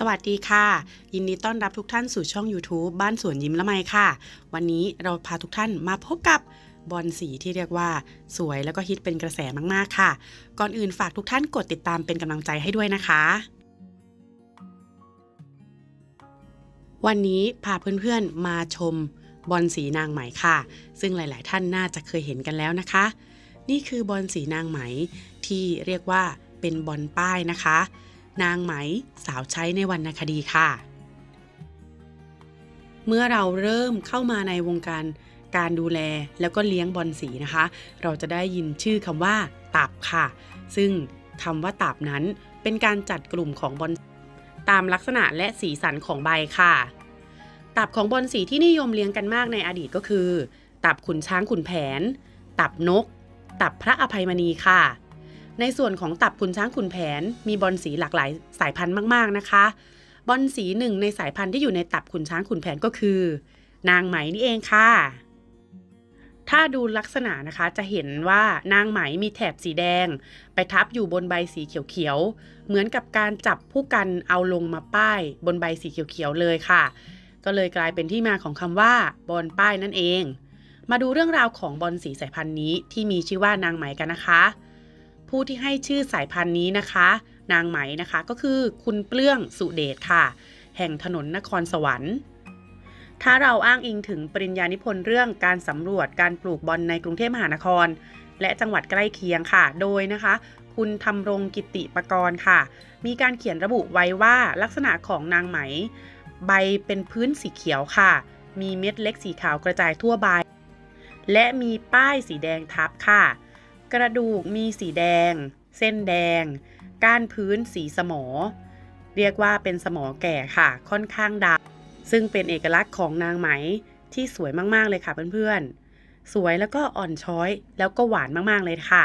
สวัสดีค่ะ ยินดีต้อนรับทุกท่านสู่ช่อง YouTube บ้านสวนยิ้มละไมค่ะ วันนี้เราพาทุกท่านมาพบกับบอลสีที่เรียกว่า สวยแล้วก็ฮิตเป็นกระแสมากๆค่ะ ก่อนอื่นฝากทุกท่านกดติดตามเป็นกำลังใจให้ด้วยนะคะ วันนี้พาเพื่อนๆมาชมบอลสีนางไหมค่ะ ซึ่งหลาย ๆ ท่านน่าจะเคยเห็นกันแล้วนะคะ นี่คือบอลสีนางไหมที่เรียกว่าเป็นบอลป้ายนะคะ นางไหมสาวใช้ในวรรณคดีค่ะ เมื่อเราเริ่มเข้ามาในวงการการดูแลแล้วก็เลี้ยงบอลสีนะคะ เราจะได้ยินชื่อคำว่า ตับค่ะ ซึ่งคำว่าตับนั้นเป็นการจัดกลุ่มของบอลตามลักษณะและสีสันของใบค่ะ ตับของบอลสีที่นิยมเลี้ยงกันมากในอดีตก็คือ ตับขุนช้างขุนแผน ตับนก ตับพระอภัยมณีค่ะ ในส่วนของตับขุนช้างขุนแผน มีบอลสีหลากหลายสายพันธุ์มาก ๆ นะคะ บอลสีหนึ่งในสายพันธุ์ที่อยู่ในตับขุนช้างขุนแผนก็คือ นางไหมนี่เองค่ะ ถ้าดูลักษณะนะคะจะเห็นว่านางไหมมีแถบสีแดง ไปทับอยู่บนใบสีเขียวๆ เหมือนกับการจับผู้กันเอาลงมาป้ายบนใบสีเขียวๆเลยค่ะ ก็เลยกลายเป็นที่มาของคำว่าบอลป้ายนั่นเอง มาดูเรื่องราวของบอลสีสายพันธุ์นี้ที่มีชื่อว่านางไหมกันนะคะ ผู้ที่ให้ชื่อสายพันธุ์นี้นะคะ นางไหมนะคะก็คือคุณเปลื้องสุเดชค่ะ แห่งถนนนครสวรรค์ ถ้าเราอ้างอิงถึงปริญญานิพนธ์เรื่องการสำรวจการปลูกบอลในกรุงเทพมหานคร และจังหวัดใกล้เคียงค่ะ โดยนะคะ คุณทำรงกิติปกรณ์ค่ะ มีการเขียนระบุไว้ว่าลักษณะของนางไหม ใบเป็นพื้นสีเขียวค่ะ มีเม็ดเล็กสีขาวกระจายทั่วใบและมีป้ายสีแดงทับค่ะ กระดูกมีสีแดง เส้นแดง ก้านพื้นสีสมอ เรียกว่าเป็นสมอแก่ค่ะค่อนข้างดำซึ่งเป็นเอกลักษณ์ของนางไหมที่สวยมากๆเลยค่ะเพื่อนๆ สวยแล้วก็อ่อนช้อยแล้วก็หวานมากๆเลยค่ะ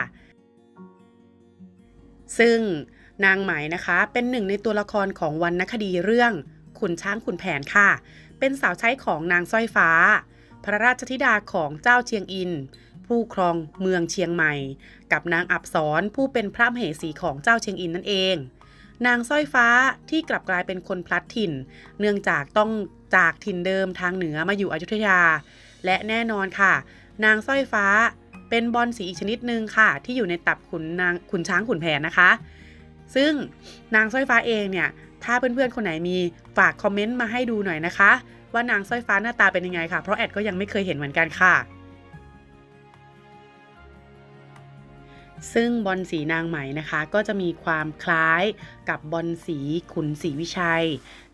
ซึ่งนางไหมนะคะเป็นหนึ่งในตัวละครของวรรณคดีเรื่องขุนช้างขุนแผนค่ะ เป็นสาวใช้ของนางสร้อยฟ้า พระราชธิดาของเจ้าเชียงอิน ผู้ครองเมืองเชียงใหม่ กับนางอับสรผู้เป็นพระมเหสีของเจ้าเชียงอินนั่นเอง นางสร้อยฟ้าที่กลับกลายเป็นคนพลัดถิ่น เนื่องจากต้องจากถิ่นเดิมทางเหนือมาอยู่อยุธยา และแน่นอนค่ะ นางสร้อยฟ้าเป็นบอลสีอีกชนิดหนึ่งค่ะ ที่อยู่ในตับขุนนางขุนช้างขุนแผนนะคะ ซึ่งนางสร้อยฟ้าเองเนี่ยถ้าเพื่อนๆคนไหนมีฝากคอมเมนต์มาให้ดูหน่อยนะคะ ว่านางสร้อยฟ้าหน้าตาเป็นยังไงค่ะ เพราะแอดก็ยังไม่เคยเห็นเหมือนกันค่ะ ซึ่งบอลสีนางไหมนะคะ ก็จะมีความคล้ายกับบอลสีขุนศรีวิชัย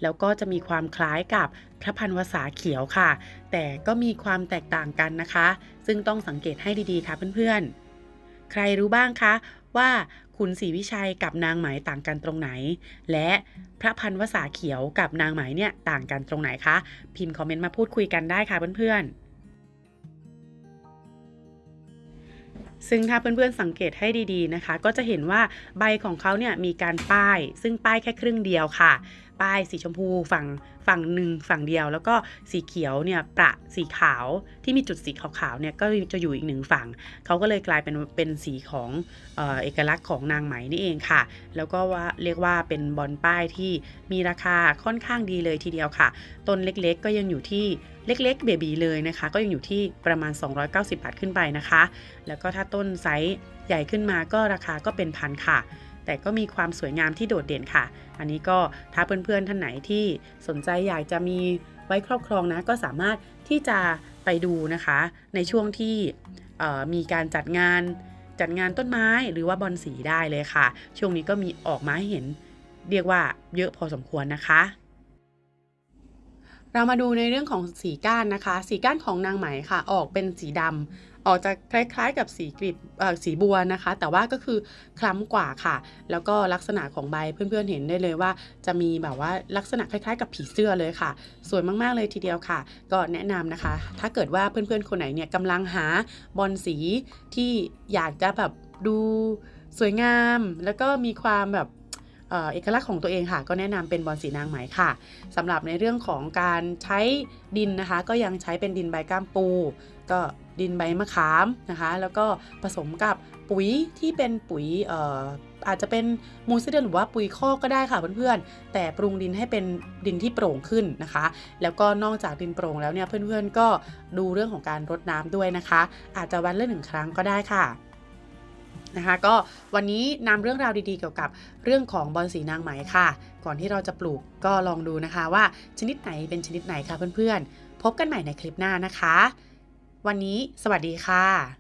แล้วก็จะมีความคล้ายกับพระพันวษาเขียวค่ะ แต่ก็มีความแตกต่างกันนะคะ ซึ่งต้องสังเกตให้ดีๆค่ะเพื่อนๆ ใครรู้บ้างคะว่าขุนศรีวิชัยกับนางไหมต่างกันตรงไหน และพระพันวษาเขียวกับนางไหมเนี่ยต่างกันตรงไหนคะพิมพ์คอมเมนต์มาพูดคุยกันได้ค่ะเพื่อนๆ ซึ่งถ้าเพื่อนๆสังเกตให้ดีๆนะคะ ก็จะเห็นว่าใบของเขาเนี่ยมีการป้าย ซึ่งป้ายแค่ครึ่งเดียวค่ะ ป้ายสีชมพูฝั่งฝั่งหนึ่งฝั่งเดียว แล้วก็สีเขียวเนี่ยประสีขาวที่มีจุดสีขาวๆเนี่ยก็จะอยู่อีกหนึ่งฝั่งเขาก็เลยกลายเป็นเป็นสีของเออเอกลักษณ์ของนางไหมนี่เองค่ะ แล้วก็ว่าเรียกว่าเป็นบอลป้ายที่มีราคาค่อนข้างดีเลยทีเดียวค่ะ ต้นเล็กๆ ก็ยังอยู่ที่เล็กๆเบบีเลยนะคะ ก็ยังอยู่ที่ประมาณ 290 บาทขึ้นไปนะคะ แล้วก็ถ้าต้นไซส์ใหญ่ขึ้นมาก็ราคาก็เป็นพันค่ะ แต่ก็มีความสวยงามที่โดดเด่นค่ะ อันนี้ก็ถ้าเพื่อนๆท่านไหนที่สนใจอยากจะมีไว้ครอบครองนะก็สามารถที่จะไปดูนะคะ ในช่วงที่มีการจัดงานจัดงานต้นไม้หรือว่าบอลสีได้เลยค่ะ ช่วงนี้ก็มีออกมาให้เห็นเรียกว่าเยอะพอสมควรนะคะ เรามาดูในเรื่องของสีก้านนะคะ สีก้านของนางไหมค่ะ ออกเป็นสีดำ ออกจะคล้ายๆกับสีกลีบสีบัวนะคะ แต่ว่าก็คือคล้ำกว่าค่ะ แล้วก็ลักษณะของใบเพื่อนๆเห็นได้เลยว่า จะมีแบบว่าลักษณะคล้ายๆ กับผีเสื้อเลยค่ะ สวยมากๆเลยทีเดียวค่ะ ก็แนะนำนะคะ ถ้าเกิดว่าเพื่อนๆคนไหนเนี่ยกำลังหาบอลสีที่อยากจะแบบดูสวยงาม แล้วก็มีความแบบ เอกลักษณ์ของตัวเองค่ะก็แนะนำเป็นบอลสีนางไหมค่ะสำหรับในเรื่องของการใช้ดินนะคะ ก็ยังใช้เป็นดินใบก้ามปู ก็ดินใบมะขามนะคะ แล้วก็ผสมกับปุ๋ยที่เป็นปุ๋ยอออาจจะเป็นมูลไส้เดือนหรือว่าปุ๋ยคอกก็ได้ค่ะเพื่อนๆ แต่ปรุงดินให้เป็นดินที่โปร่งขึ้นนะคะ แล้วก็นอกจากดินโปร่งแล้วเนี่ยเพื่อนๆก็ดูเรื่องของการรดน้ำด้วยนะคะ อาจจะวันละหนึ่งครั้งก็ได้ค่ะ นะคะก็วันนี้นำเรื่องราวดีๆเกี่ยวกับเรื่องของบอลสีนางไหมค่ะ ก่อนที่เราจะปลูกก็ลองดูนะคะว่าชนิดไหนเป็นชนิดไหนคะเพื่อนๆ พบกันใหม่ในคลิปหน้านะคะ วันนี้สวัสดีค่ะ